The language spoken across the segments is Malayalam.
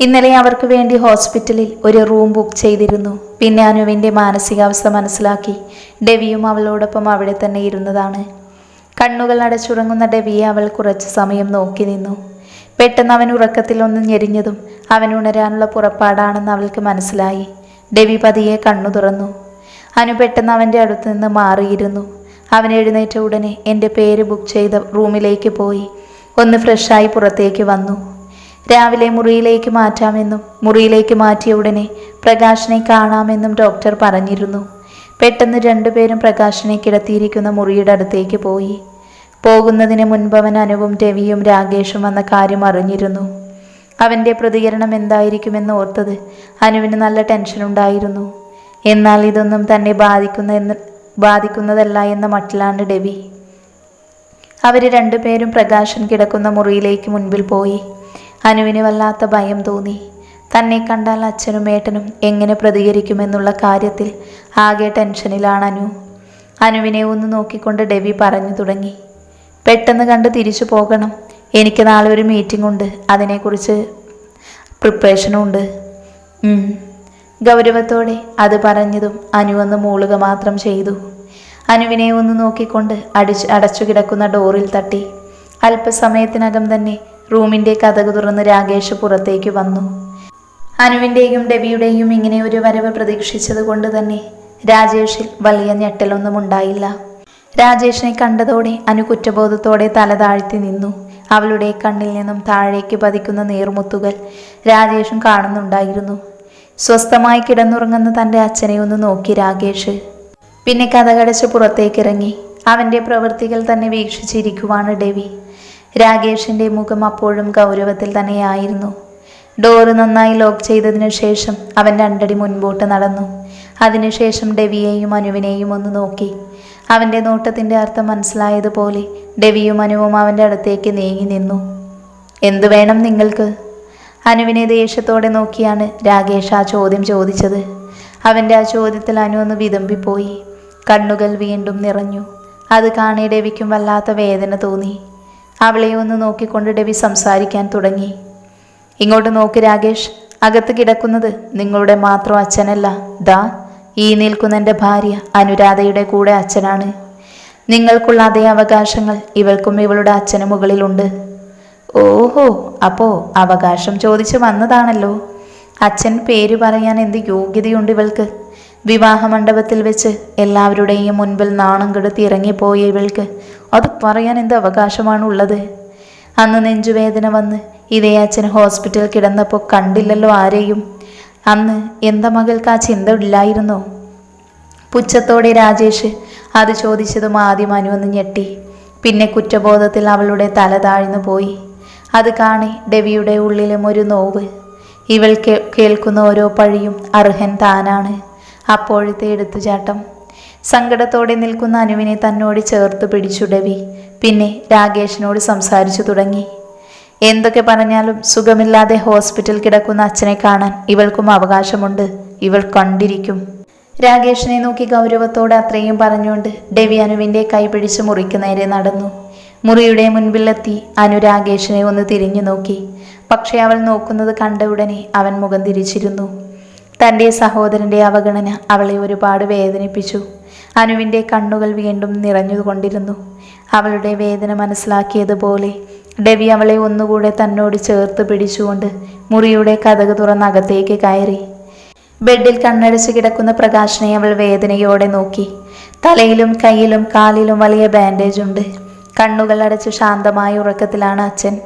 ഇന്നലെ അവർക്ക് വേണ്ടി ഹോസ്പിറ്റലിൽ ഒരു റൂം ബുക്ക് ചെയ്തിരുന്നു. പിന്നെ അനുവിന്റെ മാനസികാവസ്ഥ മനസ്സിലാക്കി. ഡെവിയും അവളോടൊപ്പം അവിടെ തന്നെ ഇരുന്നതാണ്. കണ്ണുകൾ അടച്ചുറങ്ങുന്ന ഡെവിയെ അവൾ കുറച്ച് സമയം നോക്കി നിന്നു. പെട്ടെന്ന് അവൻ ഉറക്കത്തിൽ ഒന്ന് ഞെരിഞ്ഞതും അവൻ ഉണരാനുള്ള പുറപ്പാടാണെന്ന് അവൾക്ക് മനസ്സിലായി. ഡെവി പതിയെ കണ്ണു തുറന്നു. അനു പെട്ടെന്ന് അവന്റെ അടുത്ത് നിന്ന് മാറിയിരുന്നു. അവൻ എഴുന്നേറ്റ ഉടനെ എന്റെ പേര് ബുക്ക് ചെയ്ത റൂമിലേക്ക് പോയി. ഒന്ന് ഫ്രഷായി പുറത്തേക്ക് വന്നു. രാവിലെ മുറിയിലേക്ക് മാറ്റാമെന്നും മുറിയിലേക്ക് മാറ്റിയ ഉടനെ പ്രകാശിനെ കാണാമെന്നും ഡോക്ടർ പറഞ്ഞിരുന്നു. പെട്ടെന്ന് രണ്ടുപേരും പ്രകാശിനെ കിടത്തിയിരിക്കുന്ന മുറിയുടെ അടുത്തേക്ക് പോയി. പോകുന്നതിന് മുൻപ് അവൻ അനുവും രവിയും രാകേഷും വന്ന കാര്യം അറിഞ്ഞിരുന്നു. അവന്റെ പ്രതികരണം എന്തായിരിക്കുമെന്ന് ഓർത്തത് അനുവിന് നല്ല ടെൻഷൻ ഉണ്ടായിരുന്നു. എന്നാൽ ഇതൊന്നും തന്നെ ബാധിക്കുന്ന എന്ന് ബാധിക്കുന്നതല്ല എന്ന മട്ടിലാണ് ഡെവി അവർ രണ്ടുപേരും പ്രകാശൻ കിടക്കുന്ന മുറിയിലേക്ക് മുൻപിൽ പോയി. അനുവിന് വല്ലാത്ത ഭയം തോന്നി. തന്നെ കണ്ടാൽ അച്ഛനും ഏട്ടനും എങ്ങനെ പ്രതികരിക്കുമെന്നുള്ള കാര്യത്തിൽ ആകെ ടെൻഷനിലാണ് അനു. അനുവിനെ ഒന്ന് നോക്കിക്കൊണ്ട് ഡെവി പറഞ്ഞു തുടങ്ങി. പെട്ടെന്ന് കണ്ട് തിരിച്ചു പോകണം. എനിക്ക് നാളെ ഒരു മീറ്റിംഗ് ഉണ്ട്. അതിനെക്കുറിച്ച് പ്രിപ്പറേഷനും ഉണ്ട്. ഗൗരവത്തോടെ അത് പറഞ്ഞതും അനു ഒന്ന് മൂളുക മാത്രം ചെയ്തു. അനുവിനെ ഒന്ന് നോക്കിക്കൊണ്ട് അടിച്ച് അടച്ചു കിടക്കുന്ന ഡോറിൽ തട്ടി. അല്പസമയത്തിനകം തന്നെ റൂമിന്റെ കഥക് തുറന്ന് രാകേഷ് പുറത്തേക്ക് വന്നു. അനുവിന്റെയും ഡെബിയുടെയും ഇങ്ങനെ ഒരു വരവ് പ്രതീക്ഷിച്ചത് കൊണ്ട് തന്നെ രാജേഷിൽ വലിയ ഞെട്ടലൊന്നും ഉണ്ടായില്ല. രാജേഷിനെ കണ്ടതോടെ അനു കുറ്റബോധത്തോടെ തല താഴ്ത്തി നിന്നു. അവളുടെ കണ്ണിൽ നിന്നും താഴേക്ക് പതിക്കുന്ന നീർമുത്തുകൾ രാജേഷും കാണുന്നുണ്ടായിരുന്നു. സ്വസ്ഥമായി കിടന്നുറങ്ങുന്ന തന്റെ അച്ഛനെ ഒന്ന് നോക്കി രാകേഷ്. പിന്നെ കഥകടച്ച് പുറത്തേക്കിറങ്ങി. അവന്റെ പ്രവൃത്തികൾ തന്നെ വീക്ഷിച്ചിരിക്കുവാണ് ഡെവി. രാകേഷിന്റെ മുഖം അപ്പോഴും ഗൗരവത്തിൽ തന്നെയായിരുന്നു. ഡോറ് നന്നായി ലോക്ക് ചെയ്തതിനു ശേഷം അവൻ രണ്ടടി മുൻപോട്ട് നടന്നു. അതിനുശേഷം ഡെവിയെയും അനുവിനെയും ഒന്ന് നോക്കി. അവന്റെ നോട്ടത്തിന്റെ അർത്ഥം മനസ്സിലായതുപോലെ ഡെവിയും അനുവും അവന്റെ അടുത്തേക്ക് നീങ്ങി നിന്നു. എന്തു വേണം നിങ്ങൾക്ക്? അനുവിനെ ദേഷ്യത്തോടെ നോക്കിയാണ് രാകേഷ് ആ ചോദ്യം ചോദിച്ചത്. അവന്റെ ആ ചോദ്യത്തിൽ അനു ഒന്ന് വിതമ്പിപ്പോയി. കണ്ണുകൾ വീണ്ടും നിറഞ്ഞു. അത് കാണേ ഡെവിക്കും വല്ലാത്ത വേദന തോന്നി. അവളെ ഒന്ന് നോക്കിക്കൊണ്ട് ഡെവി സംസാരിക്കാൻ തുടങ്ങി. ഇങ്ങോട്ട് നോക്ക് രാകേഷ് അകത്ത് കിടക്കുന്നത് നിങ്ങളുടെ മാത്രം അച്ഛനല്ല. ദാ ഈ നിൽക്കുന്ന എന്റെ ഭാര്യ അനുരാധയുടെ കൂടെ അച്ഛനാണ്. നിങ്ങൾക്കുള്ള അതേ അവകാശങ്ങൾ ഇവൾക്കും ഇവളുടെ അച്ഛന് മുകളിലുണ്ട്. ഓഹോ അപ്പോ അവകാശം ചോദിച്ചു വന്നതാണല്ലോ. അച്ഛൻ പേര് പറയാൻ എന്ത് യോഗ്യതയുണ്ട് ഇവൾക്ക്? വിവാഹ മണ്ഡപത്തിൽ വെച്ച് എല്ലാവരുടെയും മുൻപിൽ നാണം കെടുത്തി ഇറങ്ങിപ്പോയ ഇവൾക്ക് അത് പറയാൻ എന്ത് അവകാശമാണ് ഉള്ളത് അന്ന് നെഞ്ചുവേദന വന്ന് ഇതേ അച്ഛൻ ഹോസ്പിറ്റലിൽ കിടന്നപ്പോൾ കണ്ടില്ലല്ലോ ആരെയും. അന്ന് എന്താ മകൾക്ക് ആ ചിന്ത ഇല്ലായിരുന്നോ? പുച്ഛത്തോടെ രാജേഷ് അത് ചോദിച്ചതും ആദ്യം അനുവന്ന് ഞെട്ടി. പിന്നെ കുറ്റബോധത്തിൽ അവളുടെ തല താഴ്ന്നു പോയി. അത് കാണി ഡെവിയുടെ ഉള്ളിലും ഒരു നോവ്. ഇവൾ കേൾക്കുന്ന ഓരോ പഴിയും അർഹൻ താനാണ്. അപ്പോഴത്തെ എടുത്തുചാട്ടം. സങ്കടത്തോടെ നിൽക്കുന്ന അനുവിനെ തന്നോട് ചേർത്ത് പിടിച്ചുടവി. പിന്നെ രാകേഷിനോട് സംസാരിച്ചു തുടങ്ങി. എന്തൊക്കെ പറഞ്ഞാലും സുഖമില്ലാതെ ഹോസ്പിറ്റൽ കിടക്കുന്ന അച്ഛനെ കാണാൻ ഇവൾക്കും അവകാശമുണ്ട്. ഇവൾ കണ്ടിരിക്കും. രാകേഷിനെ നോക്കി ഗൗരവത്തോടെ അത്രയും പറഞ്ഞുകൊണ്ട് ഡെവി അനുവിന്റെ കൈ പിടിച്ച് മുറിക്ക് നേരെ നടന്നു. മുറിയുടെ മുൻപിലെത്തി അനു രാകേഷിനെ ഒന്ന് തിരിഞ്ഞു നോക്കി. പക്ഷേ അവൾ നോക്കുന്നത് കണ്ട ഉടനെ അവൻ മുഖം തിരിച്ചിരുന്നു. തന്റെ സഹോദരന്റെ അവഗണന അവളെ ഒരുപാട് വേദനിപ്പിച്ചു. അനുവിന്റെ കണ്ണുകൾ വീണ്ടും നിറഞ്ഞുകൊണ്ടിരുന്നു. അവളുടെ വേദന മനസ്സിലാക്കിയതുപോലെ ഡെവി അവളെ ഒന്നുകൂടെ തന്നോട് ചേർത്ത് പിടിച്ചുകൊണ്ട് മുറിയുടെ കഥക് തുറന്നകത്തേക്ക് കയറി. ബെഡിൽ കണ്ണടച്ച് കിടക്കുന്ന പ്രകാശനെ അവൾ വേദനയോടെ നോക്കി. തലയിലും കയ്യിലും കാലിലും വലിയ ബാൻഡേജ് ഉണ്ട്. കണ്ണുകൾ അടച്ച് ശാന്തമായ ഉറക്കത്തിലാണ് അച്ഛൻ.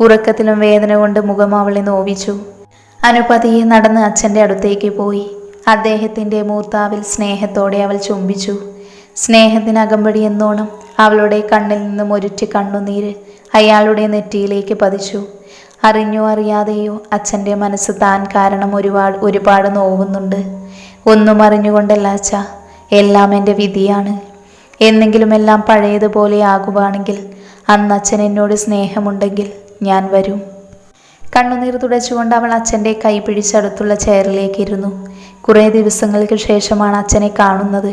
ഉറക്കത്തിലും വേദന കൊണ്ട് മുഖം അവളെ നോവിച്ചു. അനുപതിയെ നടന്ന് അച്ഛന്റെ അടുത്തേക്ക് പോയി. അദ്ദേഹത്തിന്റെ മൂത്താവിൽ സ്നേഹത്തോടെ അവൾ ചുംബിച്ചു. സ്നേഹത്തിനകമ്പടി എന്നോണം അവളുടെ കണ്ണിൽ നിന്നും ഒരുറ്റി കണ്ണുനീര് അയാളുടെ നെറ്റിയിലേക്ക് പതിച്ചു. അറിഞ്ഞോ അറിയാതെയോ അച്ഛന്റെ മനസ്സ് താൻ കാരണം ഒരുപാട് ഒരുപാട് നോവുന്നുണ്ട്. ഒന്നും അറിഞ്ഞുകൊണ്ടല്ല അച്ഛ എല്ലാം എന്റെ വിധിയാണ്. എന്നെങ്കിലും എല്ലാം പഴയതുപോലെ ആകുവാണെങ്കിൽ അന്ന് അച്ഛൻ എന്നോട് സ്നേഹമുണ്ടെങ്കിൽ ഞാൻ വരും. കണ്ണുനീർ തുടച്ചുകൊണ്ട് അവൾ അച്ഛന്റെ കൈ പിടിച്ചടുത്തുള്ള ചെയറിലേക്ക് ഇരുന്നു. കുറേ ദിവസങ്ങൾക്ക് ശേഷമാണ് അച്ഛനെ കാണുന്നത്.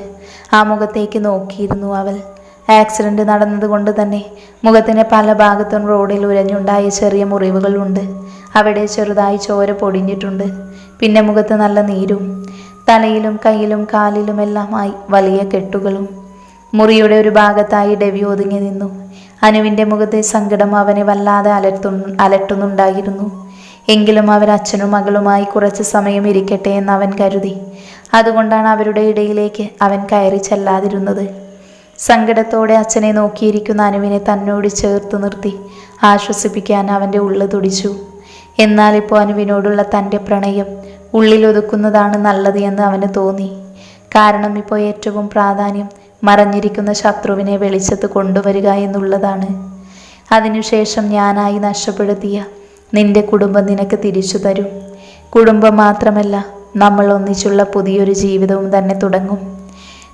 ആ മുഖത്തേക്ക് നോക്കിയിരുന്നു അവൾ. ആക്സിഡന്റ് നടന്നതുകൊണ്ട് തന്നെ മുഖത്തിന് പല ഭാഗത്തും റോഡിൽ ഉരഞ്ഞുണ്ടായ ചെറിയ മുറിവുകളുണ്ട് അവിടെ ചെറുതായി ചോര പൊടിഞ്ഞിട്ടുണ്ട്. പിന്നെ മുഖത്ത് നല്ല നീരും തലയിലും കയ്യിലും കാലിലുമെല്ലാമായി വലിയ കെട്ടുകളും. മുറിയുടെ ഒരു ഭാഗത്തായി ഡെവി ഒതുങ്ങി നിന്നു. അനുവിന്റെ മുഖത്തെ സങ്കടം അവനെ വല്ലാതെ അലർത്തു അലട്ടുന്നുണ്ടായിരുന്നു. എങ്കിലും അവർ അച്ഛനും മകളുമായി കുറച്ച് സമയം ഇരിക്കട്ടെ എന്ന് അവൻ കരുതി. അതുകൊണ്ടാണ് അവരുടെ ഇടയിലേക്ക് അവൻ കയറി ചെല്ലാതിരുന്നത്. സങ്കടത്തോടെ അച്ഛനെ നോക്കിയിരിക്കുന്ന അനുവിനെ തന്നോട് ചേർത്ത് നിർത്തി ആശ്വസിപ്പിക്കാൻ അവന്റെ ഉള്ളു തുടിച്ചു. എന്നാൽ ഇപ്പോൾ അനുവിനോടുള്ള തന്റെ പ്രണയം ഉള്ളിലൊതുക്കുന്നതാണ് നല്ലത് എന്ന് അവന് തോന്നി. കാരണം ഇപ്പോൾ ഏറ്റവും പ്രാധാന്യം മറഞ്ഞിരിക്കുന്ന ശത്രുവിനെ വെളിച്ചത്ത് കൊണ്ടുവരിക എന്നുള്ളതാണ്. അതിനുശേഷം ഞാനായി നഷ്ടപ്പെടുത്തിയ നിന്റെ കുടുംബം നിനക്ക് തിരിച്ചു തരും. കുടുംബം മാത്രമല്ല നമ്മൾ ഒന്നിച്ചുള്ള പുതിയൊരു ജീവിതവും തന്നെ തുടങ്ങും.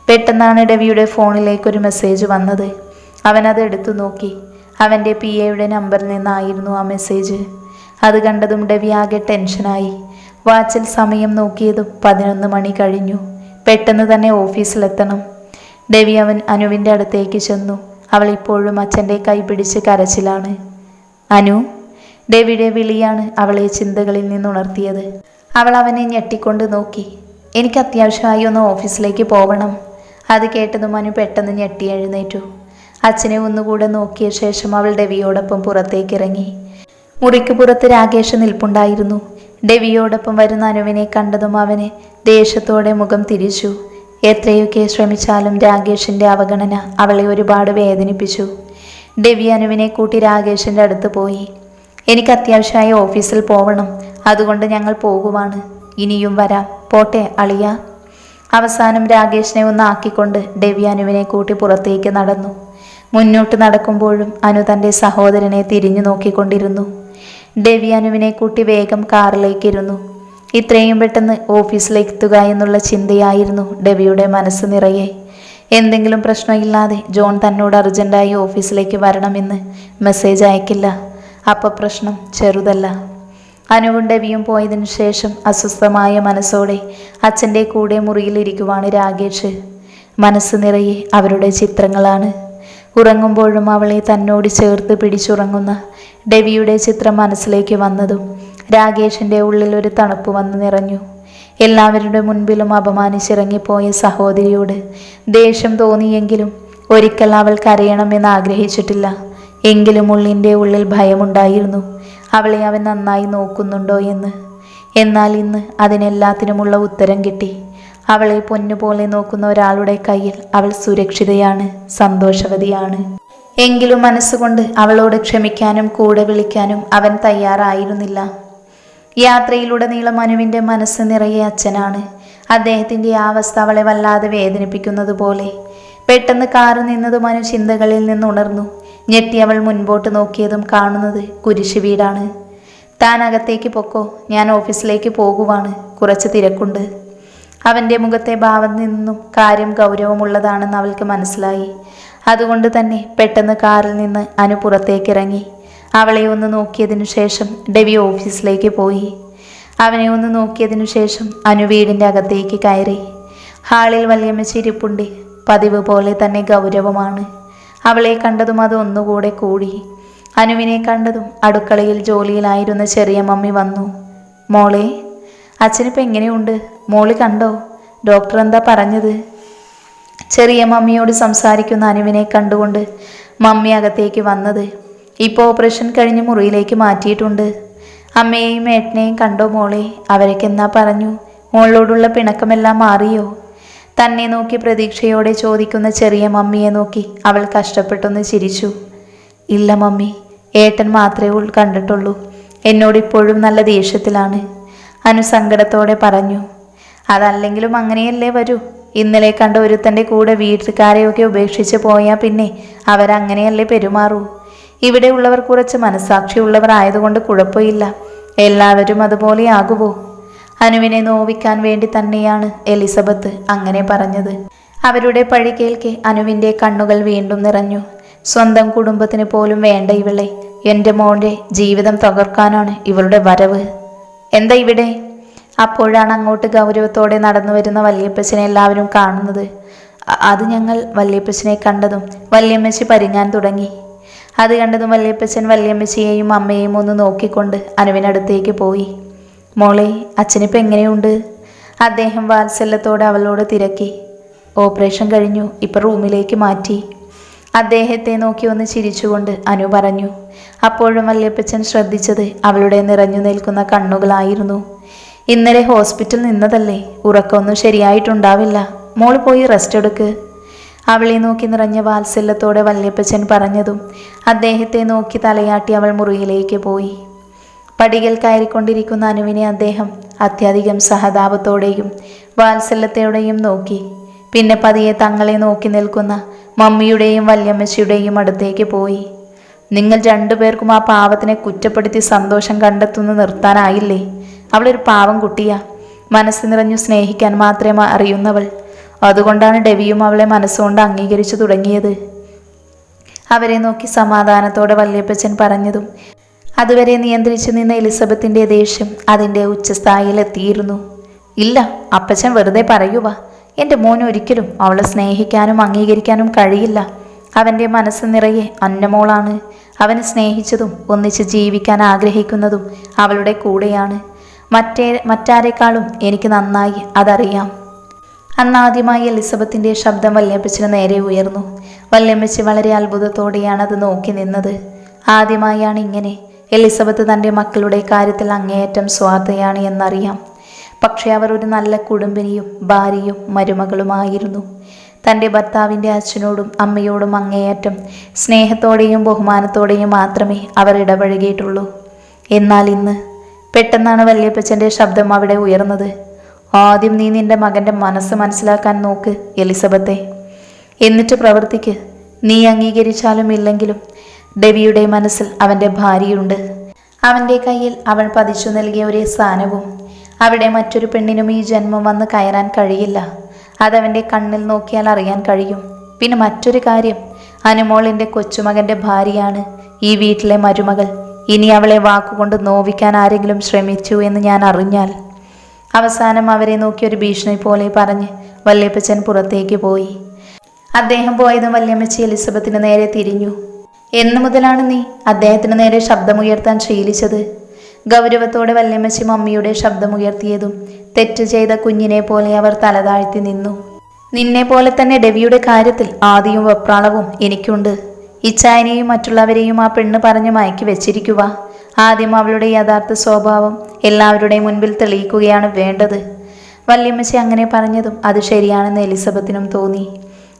പെട്ടെന്നാണ് രവിയുടെ ഫോണിലേക്ക് ഒരു മെസ്സേജ് വന്നത്. അവനത് എടുത്തു നോക്കി. അവന്റെ പി എയുടെ നമ്പറിൽ നിന്നായിരുന്നു ആ മെസ്സേജ്. അത് കണ്ടതും ഡെവി ആകെ ടെൻഷനായി. വാച്ചിൽ സമയം നോക്കിയതും പതിനൊന്ന് മണി കഴിഞ്ഞു. പെട്ടെന്ന് തന്നെ ഓഫീസിലെത്തണം. ഡെവി അവൻ അനുവിന്റെ അടുത്തേക്ക് ചെന്നു. അവൾ ഇപ്പോഴും അച്ഛന്റെ കൈ പിടിച്ച് കരച്ചിലാണ്. അനു? ഡെവിയുടെ വിളിയാണ് അവളെ ചിന്തകളിൽ നിന്നുണർത്തിയത്. അവൾ അവനെ ഞെട്ടിക്കൊണ്ട് നോക്കി. എനിക്ക് അത്യാവശ്യമായി ഒന്ന് ഓഫീസിലേക്ക് പോവണം. അത് കേട്ടതും മനു പെട്ടെന്ന് ഞെട്ടി എഴുന്നേറ്റു. അച്ഛനെ ഒന്നുകൂടെ നോക്കിയ ശേഷം അവൾ ഡെവിയോടൊപ്പം പുറത്തേക്ക് ഇറങ്ങി മുറിക്ക് പുറത്ത് രാകേഷ് നിൽപ്പുണ്ടായിരുന്നു. ഡെവിയോടൊപ്പം വരുന്ന അനുവിനെ കണ്ടതും അവന് ദേഷ്യത്തോടെ മുഖം തിരിച്ചു. എത്രയൊക്കെ ശ്രമിച്ചാലും രാകേഷിന്റെ അവഗണന അവളെ ഒരുപാട് വേദനിപ്പിച്ചു. ഡെവി അനുവിനെ കൂട്ടി രാകേഷിന്റെ അടുത്ത് പോയി. എനിക്ക് അത്യാവശ്യമായി ഓഫീസിൽ പോവണം. അതുകൊണ്ട് ഞങ്ങൾ പോകുവാണ്. ഇനിയും വരാം. പോട്ടെ അളിയ. അവസാനം രാകേഷിനെ ഒന്ന് ആക്കിക്കൊണ്ട് ദേവി അനുവിനെ കൂട്ടി പുറത്തേക്ക് നടന്നു. മുന്നോട്ട് നടക്കുമ്പോഴും അനു തന്റെ സഹോദരനെ തിരിഞ്ഞു നോക്കിക്കൊണ്ടിരുന്നു. ദേവി അനുവിനെ കൂട്ടി വേഗം കാറിലേക്ക് ഇരുന്നു ഇത്രയും പെട്ടെന്ന് ഓഫീസിലേക്ക് എത്തുക എന്നുള്ള ചിന്തയായിരുന്നു ഡെവിയുടെ മനസ്സ് നിറയെ. എന്തെങ്കിലും പ്രശ്നമില്ലാതെ ജോൺ തന്നോട് അർജന്റായി ഓഫീസിലേക്ക് വരണമെന്ന് മെസ്സേജ് അയക്കില്ല. അപ്പോൾ പ്രശ്നം ചെറുതല്ല. അനുവും ഡെവിയും പോയതിനു ശേഷം അസ്വസ്ഥമായ മനസ്സോടെ അച്ഛന്റെ കൂടെ മുറിയിലിരിക്കുവാണ് രാകേഷ്. മനസ്സ് നിറയെ അവരുടെ ചിത്രങ്ങളാണ്. ഉറങ്ങുമ്പോഴും അവളെ തന്നോട് ചേർത്ത് പിടിച്ചുറങ്ങുന്ന ഡെവിയുടെ ചിത്രം മനസ്സിലേക്ക് വന്നതും രാകേഷിന്റെ ഉള്ളിൽ ഒരു തണുപ്പ് വന്നു നിറഞ്ഞു. എല്ലാവരുടെ മുൻപിലും അപമാനിച്ചിറങ്ങിപ്പോയ സഹോദരിയോട് ദേഷ്യം തോന്നിയെങ്കിലും ഒരിക്കൽ അവൾ കരയണമെന്ന് ആഗ്രഹിച്ചിട്ടില്ല. എങ്കിലും ഉള്ളിന്റെ ഉള്ളിൽ ഭയമുണ്ടായിരുന്നു. അവളെ അവൻ നന്നായി നോക്കുന്നുണ്ടോ എന്ന്. എന്നാൽ ഇന്ന് അതിനെല്ലാത്തിനുമുള്ള ഉത്തരം കിട്ടി. അവളെ പൊന്നുപോലെ നോക്കുന്ന ഒരാളുടെ കയ്യിൽ അവൾ സുരക്ഷിതയാണ് സന്തോഷവതിയാണ്. എങ്കിലും മനസ്സുകൊണ്ട് അവളോട് ക്ഷമിക്കാനും കൂടെ വിളിക്കാനും അവൻ തയ്യാറായിരുന്നില്ല. യാത്രയിലുടനീളം അനുവിന്റെ മനസ്സ് നിറയെ അച്ഛനാണ്. അദ്ദേഹത്തിന്റെ ആ അവസ്ഥ അവളെ വല്ലാതെ വേദനിപ്പിക്കുന്നത് പോലെ പെട്ടെന്ന് കാറ് നിന്നതും അനു ചിന്തകളിൽ നിന്നുണർന്നു ഞെട്ടി അവൾ മുൻപോട്ട് നോക്കിയതും കാണുന്നത് കുരിശ് വീടാണ്. താൻ അകത്തേക്ക് പൊക്കോ ഞാൻ ഓഫീസിലേക്ക് പോകുവാണ്. കുറച്ച് തിരക്കുണ്ട്. അവന്റെ മുഖത്തെ ഭാവം നിന്നും കാര്യം ഗൗരവമുള്ളതാണെന്ന് അവൾക്ക് മനസ്സിലായി. അതുകൊണ്ട് തന്നെ പെട്ടെന്ന് കാറിൽ നിന്ന് അനു പുറത്തേക്കിറങ്ങി. അവളെ ഒന്ന് നോക്കിയതിനു ശേഷം ഡെവി ഓഫീസിലേക്ക് പോയി. അവനെ ഒന്ന് നോക്കിയതിനു ശേഷം അനു വീടിന്റെ അകത്തേക്ക് കയറി. ഹാളിൽ വല്യമ്മച്ചി ഇരിപ്പുണ്ട്. പതിവ് പോലെ തന്നെ ഗൗരവമാണ്. അവളെ കണ്ടതും അത് ഒന്നുകൂടെ കൂടി. അനുവിനെ കണ്ടതും അടുക്കളയിൽ ജോലിയിലായിരുന്ന ചെറിയ മമ്മി വന്നു. മോളെ അച്ഛനിപ്പോൾ എങ്ങനെയുണ്ട്? മോൾ കണ്ടോ? ഡോക്ടർ എന്താ പറഞ്ഞത്? ചെറിയ മമ്മിയോട് സംസാരിക്കുന്ന അനുവിനെ കണ്ടുകൊണ്ട് മമ്മി അകത്തേക്ക് വന്നത്. ഇപ്പോൾ ഓപ്പറേഷൻ കഴിഞ്ഞ് മുറിയിലേക്ക് മാറ്റിയിട്ടുണ്ട്. അമ്മയെയും ഏട്ടനെയും കണ്ടോ മോളെ? അവരൊക്കെ എന്നാ പറഞ്ഞു? മോളോടുള്ള പിണക്കമെല്ലാം മാറിയോ? തന്നെ നോക്കി പ്രതീക്ഷയോടെ ചോദിക്കുന്ന ചെറിയ മമ്മിയെ നോക്കി അവൾ കഷ്ടപ്പെട്ടൊന്ന് ചിരിച്ചു. ഇല്ല മമ്മി ഏട്ടൻ മാത്രമേ ഉൾ കണ്ടിട്ടുള്ളൂ. എന്നോട് ഇപ്പോഴും നല്ല ദേഷ്യത്തിലാണ്. അനു സങ്കടത്തോടെ പറഞ്ഞു അതല്ലെങ്കിലും അങ്ങനെയല്ലേ വരൂ. ഇന്നലെ കണ്ട ഒരുത്തന്റെ കൂടെ വീട്ടുകാരെയൊക്കെ ഉപേക്ഷിച്ച് പോയാൽ പിന്നെ അവരങ്ങനെയല്ലേ പെരുമാറൂ. ഇവിടെ ഉള്ളവർ കുറച്ച് മനസാക്ഷിയുള്ളവർ ആയതുകൊണ്ട് കുഴപ്പമില്ല. എല്ലാവരും അതുപോലെ ആകുമോ അനുവിനെ നോവിക്കാൻ വേണ്ടി തന്നെയാണ് എലിസബത്ത് അങ്ങനെ പറഞ്ഞത്. അവരുടെ പഴി കേൾക്കെ അനുവിന്റെ കണ്ണുകൾ വീണ്ടും നിറഞ്ഞു. സ്വന്തം കുടുംബത്തിന് പോലും വേണ്ട ഇവളെ. എന്റെ മോന്റെ ജീവിതം തകർക്കാനാണ് ഇവളുടെ വരവ്. എന്താ ഇവിടെ? അപ്പോഴാണ് അങ്ങോട്ട് ഗൗരവത്തോടെ നടന്നു വരുന്ന വല്യപ്പച്ചനെ എല്ലാവരും കാണുന്നത്. അത് ഞങ്ങൾ വല്യപ്പച്ചനെ കണ്ടതും വല്യമ്മച്ചി പരിങ്ങാൻ തുടങ്ങി. അത് കണ്ടതും വല്യപ്പച്ചൻ വല്യമ്മച്ചിയെയും അമ്മയെയും ഒന്ന് നോക്കിക്കൊണ്ട് അനുവിനടുത്തേക്ക് പോയി. മോളെ അച്ഛനിപ്പോൾ എങ്ങനെയുണ്ട്? അദ്ദേഹം വാത്സല്യത്തോടെ അവളോട് തിരക്കി. ഓപ്പറേഷൻ കഴിഞ്ഞു ഇപ്പം റൂമിലേക്ക് മാറ്റി. അദ്ദേഹത്തെ നോക്കി ഒന്ന് ചിരിച്ചുകൊണ്ട് അനു പറഞ്ഞു അപ്പോഴും വല്യപ്പച്ചൻ ശ്രദ്ധിച്ചത് അവളുടെ നിറഞ്ഞു നിൽക്കുന്ന കണ്ണുകളായിരുന്നു. ഇന്നലെ ഹോസ്പിറ്റൽ നിന്നതല്ലേ ഉറക്കമൊന്നും ശരിയായിട്ടുണ്ടാവില്ല. മോൾ പോയി റെസ്റ്റ് എടുക്ക്. അവളെ നോക്കി നിറഞ്ഞ വാത്സല്യത്തോടെ വല്യപ്പച്ചൻ പറഞ്ഞതും അദ്ദേഹത്തെ നോക്കി തലയാട്ടി അവൾ മുറിയിലേക്ക് പോയി. പടികൾ കയറിക്കൊണ്ടിരിക്കുന്ന അനുവിനെ അദ്ദേഹം അത്യധികം സഹതാപത്തോടെയും വാത്സല്യത്തോടെയും നോക്കി. പിന്നെ പതിയെ തങ്ങളെ നോക്കി നിൽക്കുന്ന മമ്മിയുടെയും വല്യമ്മച്ചിയുടെയും അടുത്തേക്ക് പോയി. നിങ്ങൾ രണ്ടുപേർക്കും ആ പാവത്തിനെ കുറ്റപ്പെടുത്തി സന്തോഷം കണ്ടെത്തുന്ന നിർത്താനായില്ലേ? അവളൊരു പാവം കുട്ടിയാ. മനസ്സ് നിറഞ്ഞു സ്നേഹിക്കാൻ മാത്രമേ അറിയുന്നവൾ. അതുകൊണ്ടാണ് ഡെവിയും അവളെ മനസ്സുകൊണ്ട് അംഗീകരിച്ചു തുടങ്ങിയത്. അവരെ നോക്കി സമാധാനത്തോടെ വല്യപ്പച്ചൻ പറഞ്ഞതും അതുവരെ നിയന്ത്രിച്ചു നിന്ന എലിസബത്തിന്റെ ദേഷ്യം അതിന്റെ ഉച്ചസ്ഥായിലെത്തിയിരുന്നു. ഇല്ല അപ്പച്ചൻ വെറുതെ പറയുക എന്റെ മോൻ ഒരിക്കലും അവളെ സ്നേഹിക്കാനും അംഗീകരിക്കാനും കഴിയില്ല. അവന്റെ മനസ്സ് നിറയെ അന്നമോളാണ്. അവനെ സ്നേഹിച്ചതും ഒന്നിച്ച് ജീവിക്കാൻ ആഗ്രഹിക്കുന്നതും അവളുടെ കൂടെയാണ്. മറ്റേ മറ്റാരെക്കാളും എനിക്ക് നന്നായി അതറിയാം. അന്നാദ്യമായി എലിസബത്തിന്റെ ശബ്ദം വല്യമ്മച്ചിന് നേരെ ഉയർന്നു. വല്യമ്മച്ചി വളരെ അത്ഭുതത്തോടെയാണ് അത് നോക്കി നിന്നത്. ആദ്യമായാണ് ഇങ്ങനെ. എലിസബത്ത് തന്റെ മക്കളുടെ കാര്യത്തിൽ അങ്ങേയറ്റം സ്വാർത്ഥയാണ് എന്നറിയാം. പക്ഷേ അവർ ഒരു നല്ല കുടുംബിനിയും ഭാര്യയും മരുമകളുമായിരുന്നു. തന്റെ ഭർത്താവിന്റെ അച്ഛനോടും അമ്മയോടും അങ്ങേയറ്റം സ്നേഹത്തോടെയും ബഹുമാനത്തോടെയും മാത്രമേ അവർ ഇടപഴകിയിട്ടുള്ളൂ. എന്നാൽ ഇന്ന് പെട്ടെന്നാണ് വല്യപ്പച്ചന്റെ ശബ്ദം അവിടെ ഉയർന്നത്. ആദ്യം നീ നിന്റെ മകന്റെ മനസ്സ് മനസ്സിലാക്കാൻ നോക്ക് എലിസബത്തെ. എന്നിട്ട് പ്രവർത്തിക്ക്. നീ അംഗീകരിച്ചാലും ഇല്ലെങ്കിലും ഡെവിയുടെ മനസ്സിൽ അവന്റെ ഭാര്യയുണ്ട്. അവന്റെ കയ്യിൽ അവൾ പതിച്ചു നൽകിയ ഒരേ സ്ഥാനവും അവിടെ മറ്റൊരു പെണ്ണിനും ഈ ജന്മം വന്ന് കയറാൻ കഴിയില്ല. അതവന്റെ കണ്ണിൽ നോക്കിയാൽ അറിയാൻ കഴിയും. പിന്നെ മറ്റൊരു കാര്യം അനുമോളിന്റെ കൊച്ചുമകന്റെ ഭാര്യയാണ് ഈ വീട്ടിലെ മരുമകൾ. ഇനി അവളെ വാക്കുകൊണ്ട് നോവിക്കാൻ ആരെങ്കിലും ശ്രമിച്ചു എന്ന് ഞാൻ അറിഞ്ഞാൽ. അവസാനം അവരെ നോക്കി ഒരു ഭീഷണി പോലെ പറഞ്ഞ് വല്യപ്പച്ചൻ പുറത്തേക്ക് പോയി. അദ്ദേഹം പോയതും വല്യമ്മച്ചി എലിസബത്തിന് നേരെ തിരിഞ്ഞു. എന്നു മുതലാണ് നീ അദ്ദേഹത്തിന് നേരെ ശബ്ദമുയർത്താൻ ശീലിച്ചത്. ഗൗരവത്തോടെ വല്യമ്മച്ചി മമ്മിയുടെ ശബ്ദമുയർത്തിയതും തെറ്റ് ചെയ്ത കുഞ്ഞിനെ പോലെ അവർ തലതാഴ്ത്തി നിന്നു. നിന്നെ പോലെ തന്നെ ഡെവിയുടെ കാര്യത്തിൽ ആദിയും വെപ്രാളവും എനിക്കുണ്ട്. ഇച്ചായനെയും മറ്റുള്ളവരെയും ആ പെണ്ണ് പറഞ്ഞ് മയക്കി വെച്ചിരിക്കുക. ആദ്യം അവളുടെ യഥാർത്ഥ സ്വഭാവം എല്ലാവരുടെയും മുൻപിൽ തെളിയിക്കുകയാണ് വേണ്ടത്. വല്യമ്മച്ചി അങ്ങനെ പറഞ്ഞതും അത് ശരിയാണെന്ന് എലിസബത്തിനും തോന്നി.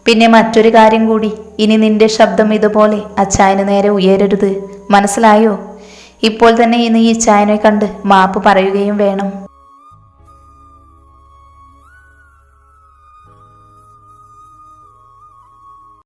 പിന്നെ മറ്റൊരു കാര്യം കൂടി. ഇനി നിന്റെ ശബ്ദം ഇതുപോലെ അച്ചായന് നേരെ ഉയരരുത്. മനസ്സിലായോ? ഇപ്പോൾ തന്നെ ഇന്ന് ഈ ചായനെ കണ്ട് മാപ്പ് പറയുകയും വേണം.